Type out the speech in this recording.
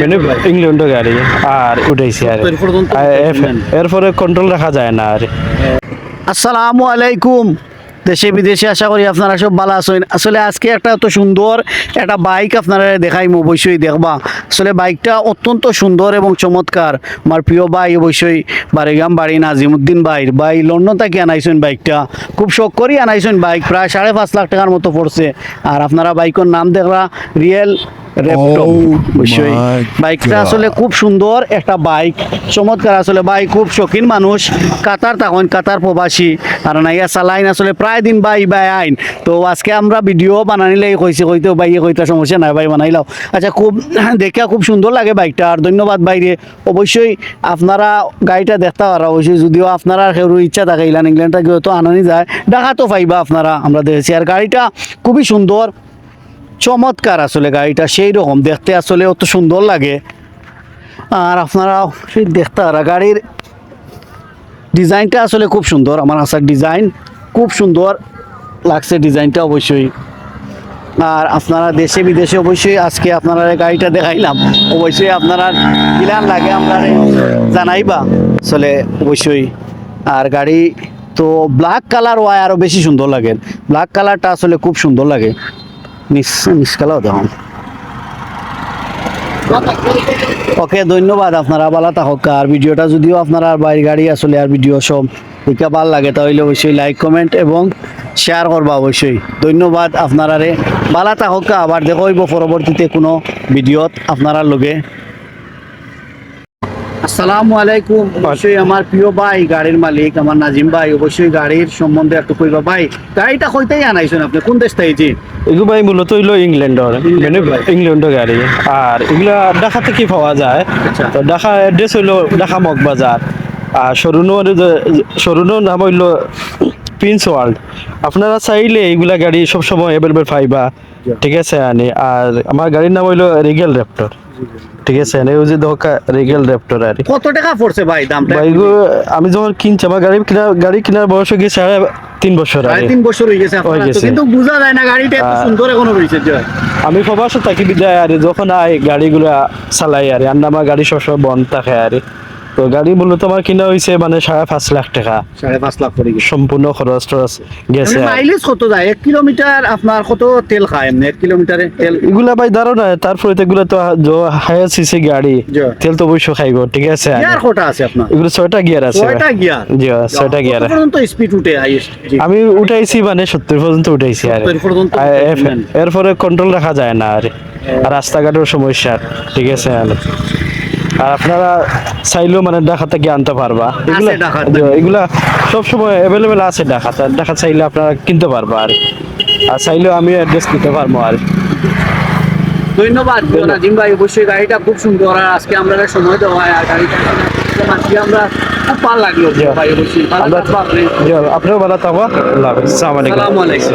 মানে ইংল্যান্ডের গাড়ি। আর উঠাইছি আর এরপরে কন্ট্রোল রাখা যায় না আর আসসালামু আলাইকুম। দেশে বিদেশে আশা করি আপনারা সব ভালো আছেন। আসলে আজকে একটা এত সুন্দর একটা বাইক আপনারা দেখাইম অবশ্যই দেখবা। আসলে বাইকটা অত্যন্ত সুন্দর এবং চমৎকার। আমার প্রিয় ভাই অবশ্যই বারিগাম বাড়ি নাজিমুদ্দিন ভাই। ভাই লন্ডন থেকে আনাইছেন বাইকটা। খুব শখ করি আনাইছেন বাইক। প্রায় সাড়ে পাঁচ লাখ টাকার মতো পড়ছে। আর আপনারা বাইকের নাম দেখলা রিয়েল Oh অবশ্যই। বাইকটা আসলে খুব সুন্দর একটা বাইক চমৎকার আসলে ভাই খুব শৌখিন মানুষ। কাতার তখন কাতার প্রবাসী। আর নাইয়া চালাইন আসলে প্রায় দিন বাই বাই আইন। তো আজকে আমরা ভিডিও বানানিলে কইছে কইতে বাইয়ে কইতে সমস্যা নাই ভাই বানাইলাও আচ্ছা খুব দেখে খুব সুন্দর লাগে বাইকটা আর ধন্যবাদ বাইরে অবশ্যই আপনারা গাড়িটা দেখতে পারা অবশ্যই যদিও আপনারা কেউ ইচ্ছা থাকে ইলান ইংল্যান্ডটা গিয়ে তো আনানি যায়। দেখা তো পাইবা আপনারা আমরা দেখেছি। আর গাড়িটা খুবই সুন্দর। চমৎকার আসলে গাড়িটা, সেই রকম। দেখতে আসলে অত সুন্দর লাগে। আর আপনারা দেখতে গাড়ির ডিজাইনটা আসলে খুব সুন্দর। আমার আসার ডিজাইন খুব সুন্দর লাগছে ডিজাইনটা অবশ্যই। আর আপনারা দেশে, বিদেশে অবশ্যই আজকে আপনারা গাড়িটা দেখাইলাম। অবশ্যই আপনারা কিলান লাগে আপনারা জানাইবা। আসলে অবশ্যই। আর গাড়ি তো ব্ল্যাক কালার ওয়াই আরও বেশি সুন্দর লাগে। ব্ল্যাক কালারটা আসলে খুব সুন্দর লাগে। নিষ্কালাও দেখুন ওকে, ধন্যবাদ আপনারা বালা থাকুক। আর ভিডিওটা যদিও আপনারা বাইর গাড়ি আসলে আর ভিডিও সব দেখা ভালো লাগে, তাহলে অবশ্যই লাইক কমেন্ট এবং শেয়ার করবা অবশ্যই। ধন্যবাদ আপনারারে। বালা থাকুক, আবার দেখো হইব পরবর্তীতে কোনো ভিডিওত আপনারা লগে। আসসালামু আলাইকুম। অবশ্যই আমার প্রিয় ভাই গাড়ির মালিক আমার নাজিম ভাই অবশ্যই গাড়ির সম্বন্ধে একটু কইবা। ভাই গাড়িটা কইতেই আনাইছেন আপনি? কোন দেশ থেকে জি এগুলো ভাই মূলত হইল ইংল্যান্ডের মানে ইংল্যান্ডের গাড়ি। আর এগুলা ঢাকা থেকে পাওয়া যায়? আচ্ছা। তো ঢাকা অ্যাড্রেস হইল ঢাকা মগবাজার। আর সরুনোর সরুনোর নাম হইল প্রিন্স ওয়ার্ল্ড আপনারা চাইলে এইগুলা গাড়ি সবসময় অ্যাভেলেবেল পাইবা। ঠিক আছে আনি। আর আমার গাড়ির নাম হইল রিগেল র্যাপটর ঠিক আছে এই যে দোকা রিগেল র্যাপটর আর কত টাকা পড়ছে ভাই দামটা? বাইকু আমি যখন কিনছি আমার গাড়ি কিনা গাড়ি কেনার বয়স হয়ে গেছে সাড়ে তিন বছর আগে। তিন বছর হয়ে গেছে আপনার তো, কিন্তু বোঝা যায় না গাড়িটা এত সুন্দর এখনও রয়েছে আমি প্রবাসে থাকি বিদায় আর যখন আই গাড়িগুলো চালাই আর আর আমার গাড়ি সবসময় বন্ধ থাকে আর তো গাড়ি মূলত আমার কিনা হয়েছে মানে সাড়ে পাঁচ লাখ টাকা। সাড়ে পাঁচ লাখ করে সম্পূর্ণ খরচ টরচ গেছে। মাইলেজ কত যায়? এক কিলোমিটার আপনার কত তেল খায় এমনি এক কিলোমিটারে তেল। এগুলা ভাই না তারপরে তো এগুলো তো হায়ার সিসি গাড়ি তেল তো অবশ্যই খাইব ঠিক আছে। গিয়ার কটা আছে আপনার এগুলো ছয়টা গিয়ার আছে। ছয়টা গিয়ার জি ছয়টা গিয়ার পর্যন্ত স্পিড উঠে হাইয়েস্ট আমি উঠাইছি মানে সত্তর পর্যন্ত উঠাইছি আর 70 পর্যন্ত আর এর- উঠাইছেন। এরপরে কন্ট্রোল রাখা যায় না আর আর রাস্তাঘাটের সমস্যা ঠিক আছে আর আপনারা চাইলেও মানে ঢাকা থেকে আনতে পারবা। এগুলা এগুলা সবসময় অ্যাভেলেবেল আছে ঢাকাতে। ঢাকা চাইলে আপনারা কিনতে পারবা আর। আর চাইলেও আমি অ্যাড্রেস দিতে পারব আর। ধন্যবাদ নাজিম ভাই অবশ্যই গাড়িটা খুব সুন্দর আর আজকে আমরা সময় দেওয়া হয় আর গাড়িটা আজকে আমরা খুব ভালো লাগল ভাই অবশ্যই ভালো আমরা থাকবা। আপনি জি, আপনারাও ভালো থাকবা। আল্লাহ হাফিজ। আসসালামু আলাইকুম।